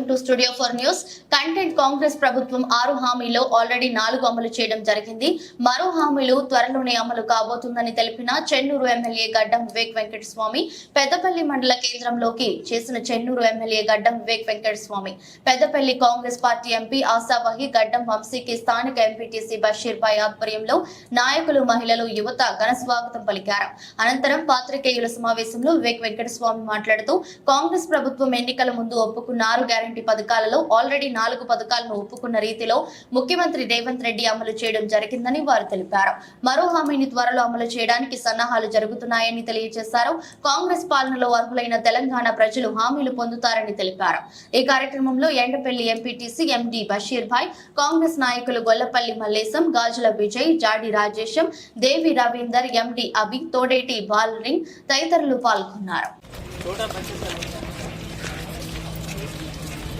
Welcome to studio for news content Congress ప్రభుత్వం ఆరు హామీలో ఆల్రెడీ నాలుగు అమలు చేయడం జరిగింది. మరో హామీలు త్వరలోనే అమలు కాబోతుందని తెలిపిన చెన్నూరు ఎమ్మెల్యే గడ్డం వివేక్ వెంకటస్వామి పెద్దపల్లి మండల కేంద్రంలోకి చేసిన Chennur MLA Gaddam Vivek Venkataswamy Peddapalli Congress party MP ఆశావహి Gaddam వంశీకి స్థానిక ఎంపీటీసీ బషీర్ పై ఆధ్వర్యంలో నాయకులు మహిళలు యువత ఘన స్వాగతం పలికారు. అనంతరం పాత్రికేయుల సమావేశంలో వివేక్ వెంకటస్వామి మాట్లాడుతూ కాంగ్రెస్ ప్రభుత్వం ఎన్నికల ముందు ఒప్పుకున్నారు గ్యారెంటీ గ్యారంటీ పథకాలలో ఆల్రెడీ నాలుగు పథకాలను ఒప్పుకున్న రీతిలో ముఖ్యమంత్రి రేవంత్ రెడ్డి అమలు చేయడం జరిగిందని వారు తెలిపారు. మరో హామీని త్వరలో అమలు చేయడానికి సన్నాహాలు జరుగుతున్నాయని తెలియజేశారు. కాంగ్రెస్ పాలనలో అర్హులైన తెలంగాణ ప్రజలు హామీలు పొందుతారని తెలిపారు. ఈ కార్యక్రమంలో ఎండపల్లి ఎంపీటీసీ ఎండి బషీర్ భాయ్ కాంగ్రెస్ నాయకులు గొల్లపల్లి మల్లేశం గాజుల విజయ్ జాడి రాజేశం దేవి రవీందర్ ఎండి అభి తోడేటి బాలరింగ్ తదితరులు పాల్గొన్నారు.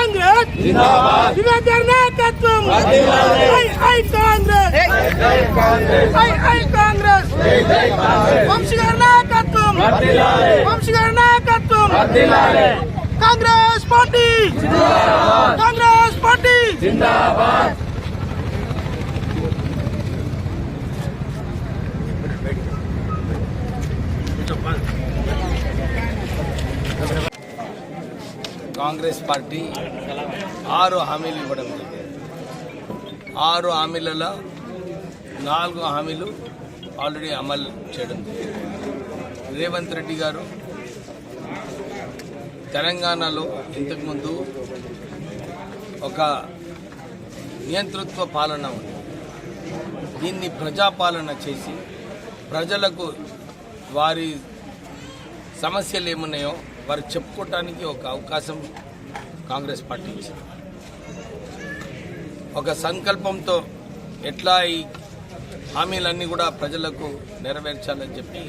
కాంగ్రెస్! యువజన నాయకత్వం! ఐ కాంగ్రెస్! ఐ కాంగ్రెస్! వంశీగారి నాయకత్వం! వంశీగారి నాయకత్వం! Congress party! Congress party! Congress party ఆరు హామీలు ఇవ్వడం జరిగింది. ఆరు హామీలలో నాలుగు హామీలు ఆల్రెడీ అమలు చేయడం రేవంత్ రెడ్డి గారు తెలంగాణలో ఇంతకుముందు ఒక నియంతృత్వ పాలన ఉంది. దీన్ని ప్రజాపాలన చేసి ప్రజలకు వారి సమస్యలు ఏమున్నాయో వారు చెప్పుకోవటానికి ఒక అవకాశం కాంగ్రెస్ పార్టీ ఇచ్చింది. ఒక సంకల్పంతో ఎట్లా ఈ హామీలన్నీ కూడా ప్రజలకు నెరవేర్చాలని చెప్పి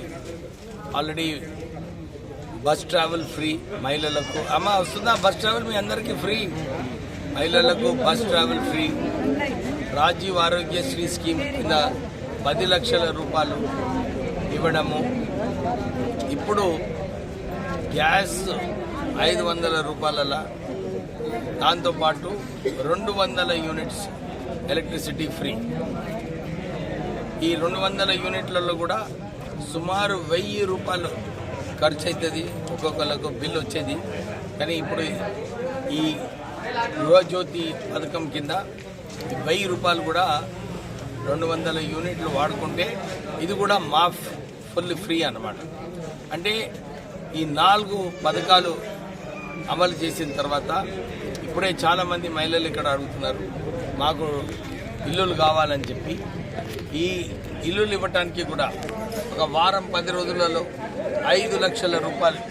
ఆల్రెడీ బస్ ట్రావెల్ ఫ్రీ మహిళలకు అమ్మ వస్తుందా బస్ ట్రావెల్? మీ అందరికీ ఫ్రీ. మహిళలకు bus travel free. Rajiv Aarogyasri scheme కింద పది లక్షల రూపాయలు ఇవ్వడము. ఇప్పుడు గ్యాస్ ఐదు వందల రూపాయల దాంతోపాటు రెండు వందల యూనిట్స్ ఎలక్ట్రిసిటీ ఫ్రీ. ఈ రెండు వందల యూనిట్లలో కూడా సుమారు వెయ్యి రూపాయలు ఖర్చు అవుతుంది ఒక్కొక్కరికి బిల్ వచ్చేది. కానీ ఇప్పుడు ఈ యువజ్యోతి పథకం కింద వెయ్యి రూపాయలు కూడా రెండు వందల యూనిట్లు వాడుకుంటే ఇది కూడా మాఫ్ ఫుల్ ఫ్రీ అన్నమాట. అంటే ఈ నాలుగు పథకాలు అమలు చేసిన తర్వాత ఇప్పుడే చాలామంది మహిళలు ఇక్కడ అడుగుతున్నారు మాకు ఇల్లులు కావాలని చెప్పి. ఈ ఇల్లులు ఇవ్వటానికి కూడా ఒక వారం పది రోజులలో ఐదు లక్షల రూపాయలు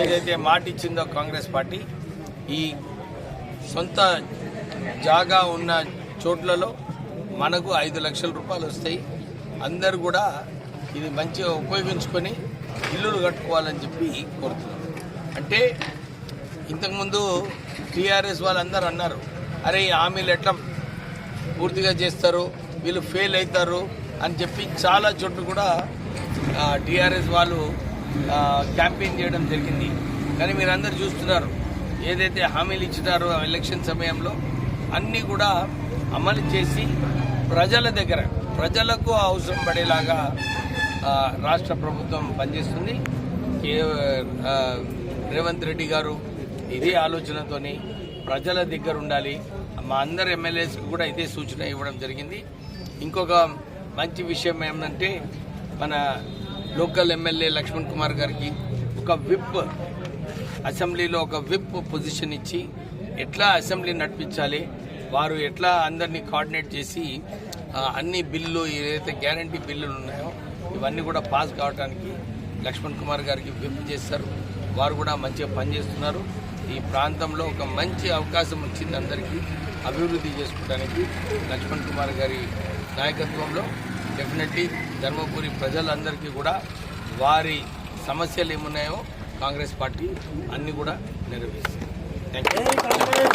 ఏదైతే మాట ఇచ్చిందో కాంగ్రెస్ పార్టీ ఈ సొంత జాగా ఉన్న చోట్లలో మనకు ఐదు లక్షల రూపాయలు వస్తాయి. అందరు కూడా ఇది మంచిగా ఉపయోగించుకొని ఇల్లులు కట్టుకోవాలని చెప్పి కోరుతున్నాం. అంటే ఇంతకుముందు టీఆర్ఎస్ వాళ్ళందరూ అన్నారు అరే ఈ హామీలు ఎట్లా పూర్తిగా చేస్తారు? వీళ్ళు ఫెయిల్ అవుతారు? అని చెప్పి చాలా చోట్ల కూడా టీఆర్ఎస్ వాళ్ళు క్యాంపెయిన్ చేయడం జరిగింది. కానీ మీరందరూ చూస్తున్నారు ఏదైతే హామీలు ఇచ్చినారో ఆ ఎలక్షన్ సమయంలో అన్నీ కూడా అమలు చేసి ప్రజల దగ్గర ప్రజలకు అవసరం పడేలాగా రాష్ట్ర ప్రభుత్వం పనిచేస్తుంది. రేవంత్ రెడ్డి గారు ఇదే ఆలోచనతోని ప్రజల దగ్గర ఉండాలి. మా అందరు ఎమ్మెల్యేస్కి కూడా ఇదే సూచన ఇవ్వడం జరిగింది. ఇంకొక మంచి విషయం ఏమంటే మన లోకల్ ఎమ్మెల్యే లక్ష్మణ్ కుమార్ గారికి ఒక విప్ అసెంబ్లీలో ఒక విప్ పొజిషన్ ఇచ్చి ఎట్లా అసెంబ్లీ నడిపించాలి వారు ఎట్లా అందరినీ కోఆర్డినేట్ చేసి అన్ని బిల్లు ఏదైతే గ్యారంటీ బిల్లులు ఉన్నాయో ఇవన్నీ కూడా పాస్ కావడానికి లక్ష్మణ్ కుమార్ గారికి విప్ చేస్తారు వారు కూడా మంచిగా పనిచేస్తున్నారు. ఈ ప్రాంతంలో ఒక మంచి అవకాశం వచ్చింది అందరికీ. అభివృద్ధి చేసుకోవడానికి లక్ష్మణ్ కుమార్ గారి నాయకత్వంలో డెఫినెట్లీ ధర్మపురి ప్రజలందరికీ కూడా వారి సమస్యలు ఏమున్నాయో కాంగ్రెస్ పార్టీ అన్నీ కూడా నెరవేరుస్తుంది థ్యాంక్ యూ